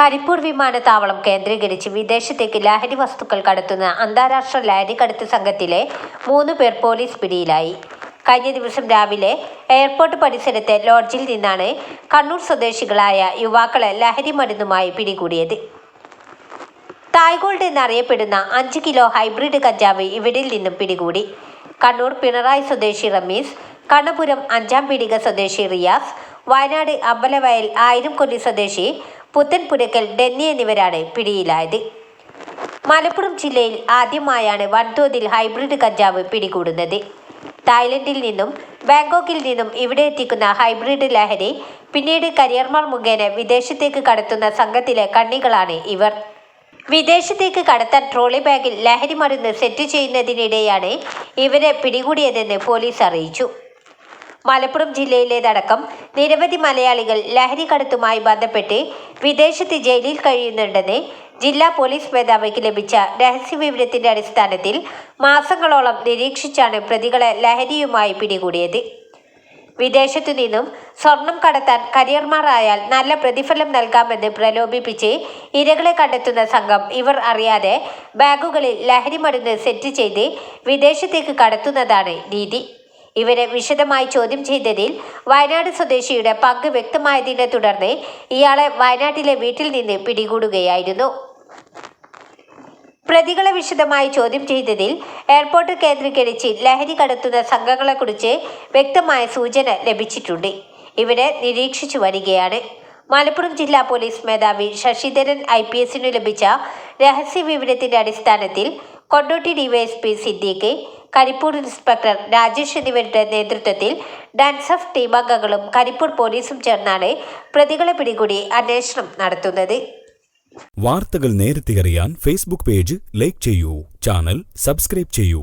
കരിപ്പൂർ വിമാനത്താവളം കേന്ദ്രീകരിച്ച് വിദേശത്തേക്ക് ലഹരി വസ്തുക്കൾ കടത്തുന്ന അന്താരാഷ്ട്ര ലഹരി കടത്ത് സംഘത്തിലെ മൂന്ന് പേർ പോലീസ് പിടിയിലായി. കഴിഞ്ഞ ദിവസം രാവിലെ എയർപോർട്ട് പരിസരത്തെ ലോഡ്ജിൽ നിന്നാണ് കണ്ണൂർ സ്വദേശികളായ യുവാക്കളെ ലഹരി മരുന്നുമായി പിടികൂടിയത്. തായ്ഗോൾഡ് എന്നറിയപ്പെടുന്ന അഞ്ച് കിലോ ഹൈബ്രിഡ് കഞ്ചാവ് ഇവരിൽ നിന്നും പിടികൂടി. കണ്ണൂർ പിണറായി സ്വദേശി റമീസ് കണ്ണപുരം അഞ്ചാം പീടിക സ്വദേശി റിയാസ് വയനാട് അമ്പലവയൽ ആയിരം കൊല്ലി സ്വദേശി പുത്തൻപുരക്കൽ ഡെന്നി എന്നിവരാണ് പിടിയിലായത്. മലപ്പുറം ജില്ലയിൽ ആദ്യമായാണ് വൻതോതിൽ ഹൈബ്രിഡ് കഞ്ചാവ് പിടികൂടുന്നത്. തായ്ലൻഡിൽ നിന്നും ബാങ്കോക്കിൽ നിന്നും ഇവിടെ എത്തിക്കുന്ന ഹൈബ്രിഡ് ലഹരി പിന്നീട് കരിയർമാർ മുഖേന വിദേശത്തേക്ക് കടത്തുന്ന സംഘത്തിലെ കണ്ണികളാണ് ഇവർ. വിദേശത്തേക്ക് കടത്താൻ ട്രോളി ബാഗിൽ ലഹരി മരുന്ന് സെറ്റ് ചെയ്യുന്നതിനിടെയാണ് ഇവരെ പിടികൂടിയതെന്ന് പോലീസ് അറിയിച്ചു. മലപ്പുറം ജില്ലയിലേതടക്കം നിരവധി മലയാളികൾ ലഹരി കടത്തുമായി ബന്ധപ്പെട്ട് വിദേശത്ത് ജയിലിൽ കഴിയുന്നുണ്ടെന്ന് ജില്ലാ പോലീസ് മേധാവിക്ക് ലഭിച്ച രഹസ്യവിവരത്തിന്റെ അടിസ്ഥാനത്തിൽ മാസങ്ങളോളം നിരീക്ഷിച്ചാണ് പ്രതികളെ ലഹരിയുമായി പിടികൂടിയത്. വിദേശത്തു നിന്നും സ്വർണം കടത്താൻ കരിയർമാരായാൽ നല്ല പ്രതിഫലം നൽകാമെന്ന് പ്രലോഭിപ്പിച്ച് ഇരകളെ കണ്ടെത്തുന്ന സംഘം ഇവർ അറിയാതെ ബാഗുകളിൽ ലഹരി മരുന്ന് സെറ്റ് ചെയ്ത് വിദേശത്തേക്ക് കടത്തുന്നതാണ് രീതി. ഇവരെ വിശദമായി ചോദ്യം ചെയ്തതിൽ വയനാട് സ്വദേശിയുടെ പങ്ക് വ്യക്തമായതിനെ തുടർന്ന് ഇയാളെ വയനാട്ടിലെ വീട്ടിൽ നിന്ന് പിടികൂടുകയായിരുന്നു. പ്രതികളെ വിശദമായി ചോദ്യം ചെയ്തതിൽ എയർപോർട്ട് കേന്ദ്രീകരിച്ച് ലഹരി കടത്തുന്ന സംഘങ്ങളെക്കുറിച്ച് വ്യക്തമായ സൂചന ലഭിച്ചിട്ടുണ്ട്. ഇവരെ നിരീക്ഷിച്ചു വരികയാണ്. മലപ്പുറം ജില്ലാ പോലീസ് മേധാവി ശശിധരൻ ഐ പി എസിനു ലഭിച്ച രഹസ്യ വിവരത്തിന്റെ അടിസ്ഥാനത്തിൽ കൊണ്ടോട്ടി ഡിവൈഎസ്പി സിദ്ദീഖ് കരിപ്പൂർ ഇൻസ്പെക്ടർ രാജേഷ് എന്നിവരുടെ നേതൃത്വത്തിൽ ഡാൻസ് ഓഫ് ടീമംഗങ്ങളും കരിപ്പൂർ പോലീസും ചേർന്നാണ് പ്രതികളെ പിടികൂടി അന്വേഷണം നടത്തുന്നത്. വാർത്തകൾ നേരത്തെ അറിയാൻ ഫേസ്ബുക്ക് പേജ് ലൈക്ക് ചെയ്യൂ ചാനൽ സബ്സ്ക്രൈബ് ചെയ്യൂ.